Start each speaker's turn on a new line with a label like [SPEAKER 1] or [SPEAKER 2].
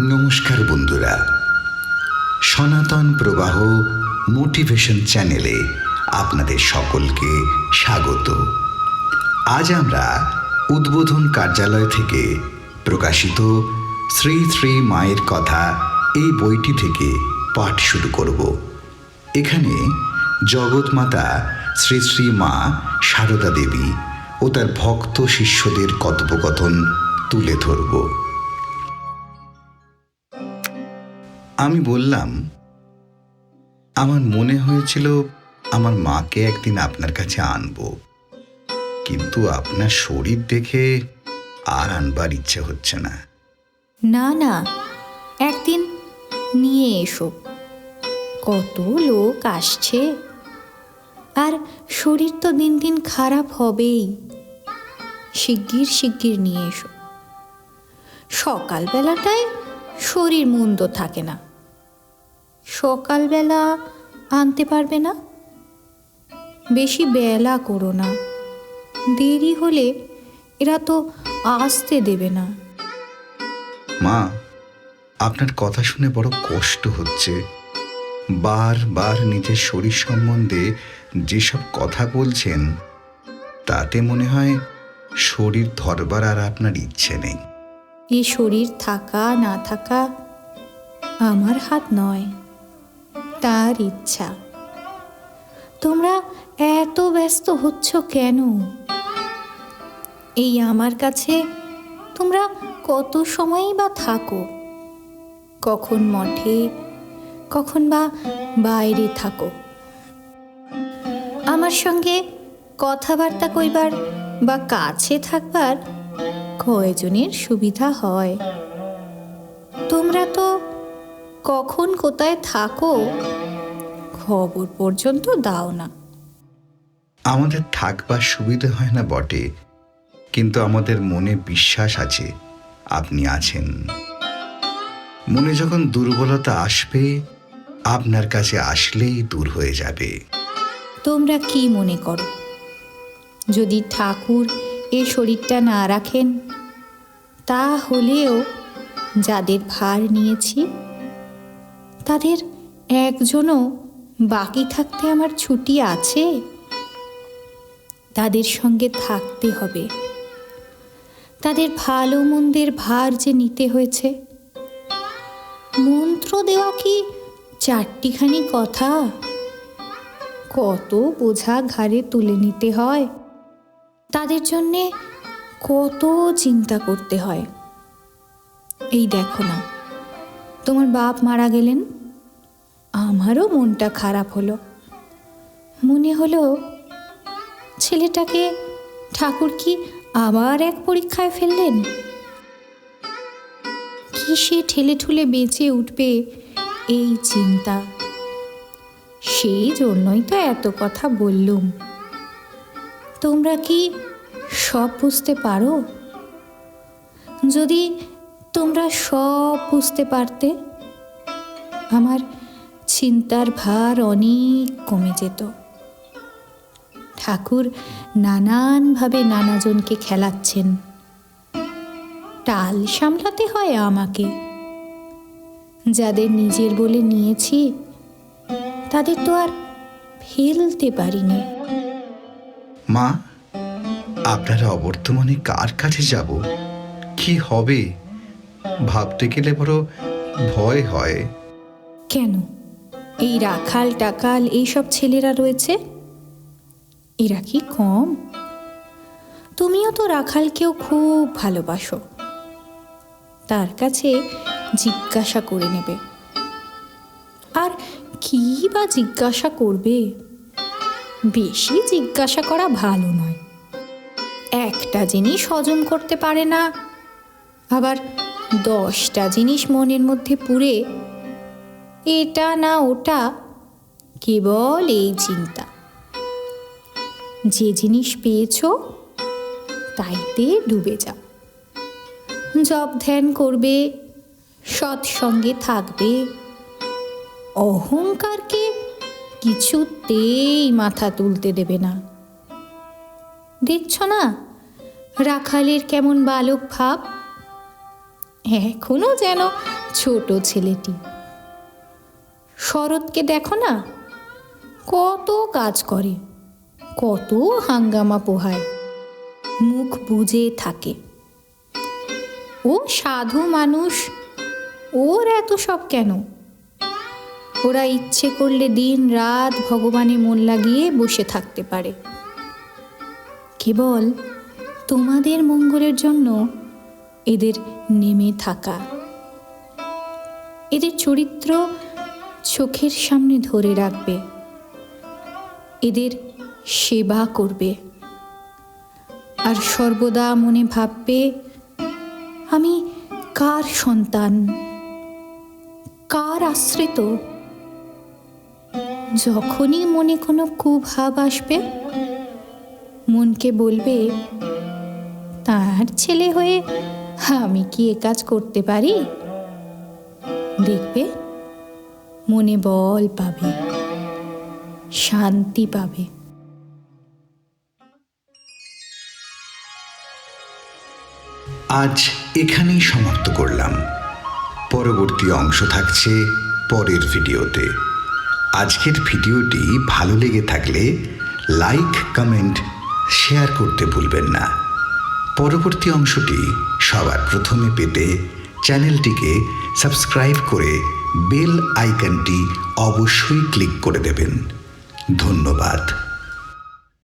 [SPEAKER 1] নমস্কার বন্ধুরা। সনাতন প্রবাহ মোটিভেশন চ্যানেলে আপনাদের সকলকে স্বাগত। আজ আমরা উদ্বোধন কার্যালয় থেকে প্রকাশিত শ্রী শ্রী মায়ের কথা এই বইটি থেকে পাঠ শুরু করব। এখানে জগৎমাতা শ্রী শ্রী মা সারদা দেবী ও তার ভক্ত শিষ্যদের কথোপকথন তুলে ধরব। আমি বললাম, আমার মনে হয়েছিল আমার মাকে একদিন আপনার কাছে আনব। কিন্তু আপনার শরীর দেখে আর আনবার ইচ্ছে হচ্ছে না।
[SPEAKER 2] না না, একদিন নিয়ে এসো। কত লোক আসছে। আর শরীর তো দিন দিন খারাপ হবেই। শিগগির শিগগির নিয়ে এসো। সকালবেলাটায় শরীর মন্দ থাকে না। সকালবেলা আনতে পারবে না? বেশি বেলা করো না। দেরি হলে এরা তো আসতে দেবে না।
[SPEAKER 1] মা আপনার কথা শুনে বড় কষ্ট হচ্ছে। বারবার নিজের শরীর সম্বন্ধে যেসব কথা বলছেন তাতে মনে হয় শরীর ধরবার আর আপনার ইচ্ছে নেই।
[SPEAKER 2] এই শরীর থাকা না থাকা আমার হাত নয়। তার ইচ্ছা। তোমরা এত ব্যস্ত হচ্ছ কেন? এই আমার কাছে তোমরা কত সময়ই বা থাকো? কখন মঠে, কখন বা বাইরে থাকো? আমার সঙ্গে কথাবার্তা কইবার বা কাছে থাকবার কয়জনের সুবিধা হয়? তোমরা তো কখন কোথায় থাকো? খবর পর্যন্ত দাও না।
[SPEAKER 1] আমাদের থাকবার সুবিধে হয় না বটে কিন্তু আমাদের মনে বিশ্বাস আছে আপনি আছেন। মনে যখন দুর্বলতা আসবে আপনার কাছে আসলেই দূর হয়ে যাবে।
[SPEAKER 2] তোমরা কি মনে করো? যদি ঠাকুর এ শরীরটা না রাখেন তা হলেও যাদের ভার নিয়েছি তাদের একজনও বাকি থাকতে আমার ছুটি আছে? তাদের সঙ্গে থাকতে হবে। তাদের ভালো মন্দের ভার যে নিতে হয়েছে। মন্ত্র দেওয়া কি চারটিখানি কথা? কত বোঝা ঘাড়ে তুলে নিতে হয়। তাদের জন্যে কত চিন্তা করতে হয়। এই দেখো না। তোমার বাপ মারা গেলেন? আমারও মনটা খারাপ হলো। মনে হলো ছেলেটাকে ঠাকুর কি আবার এক পরীক্ষায় ফেললেন? কি সে ঠেলে ঠুলে বেঁচে উঠবে এই চিন্তা? সেই জন্যই তো এত কথা বললুম। তোমরা কি সব বুঝতে পারো? যদি তোমরা সব বুঝতে পারতে? আমার চিন্তার ভার অনেক কমে যেত। ঠাকুর নানানভাবে নানাজনকে খেলাচ্ছেন। টাল সামলাতে হয় আমাকে। যাদের নিজের বলে নিয়েছি, তাদের তো আর ফেলতে পারিনি।
[SPEAKER 1] মা, আপনারা অবর্তমানে কার কাছে যাব? কি হবে? ভাবতে গেলে বড় ভয় হয়।
[SPEAKER 2] কেন? এই রাখাল, টাকাল, এইসব ছেলেরা রয়েছে? এরা কি কম? তুমিও তো রাখালকেও খুব ভালোবাসো। তার কাছে জিজ্ঞাসা করে নেবে। আর কি বা জিজ্ঞাসা করবে? বেশি জিজ্ঞাসা করা ভালো নয়। একটা জিনিস হজম করতে পারে না, আবার দশটা জিনিস মনের মধ্যে পুরে এটা না ওটা কেবল এই চিন্তা। যে জিনিস পেয়েছ, তাইতে ডুবে যাও। জব ধ্যান করবে, সৎসঙ্গে থাকবে, অহংকারকে কিছুতেই মাথা তুলতে দেবে না। দেখছ না, রাখালের কেমন বালক ভাব? এখনও যেন ছোট ছেলেটি। শরৎকে দেখো না, কত কাজ করে, কত হাঙ্গামা পোহায়, মুখ বুজে থাকে। ও সাধু মানুষ, ওর এত সব কেন? ওরা ইচ্ছে করলে দিন রাত ভগবানে মন লাগিয়ে বসে থাকতে পারে। কেবল তোমাদের মঙ্গলের জন্য এদের নেমে থাকা। এদের চরিত্র চোখের সামনে ধরে রাখবে। এদের সেবা করবে। আর সর্বদা মনে ভাববে, আমি কার সন্তান? কার আশ্রিত? যখনই মনে কোনো কুভাব আসবে, মনকে বলবে, তার ছেলে হয়ে আমি কি এ কাজ করতে পারি? দেখবে, মনে বল পাবে, শান্তি পাবে।
[SPEAKER 1] আজ এখানেই সমাপ্ত করলাম। পরবর্তী অংশ থাকছে পরের ভিডিওতে। আজকের ভিডিওটি ভালো লেগে থাকলে লাইক, কমেন্ট, শেয়ার করতে ভুলবেন না। পরবর্তী অংশটি সবার প্রথমে পেতে চ্যানেলটিকে সাবস্ক্রাইব করে বেল আইকনটি অবশ্যই ক্লিক করে দেবেন। ধন্যবাদ।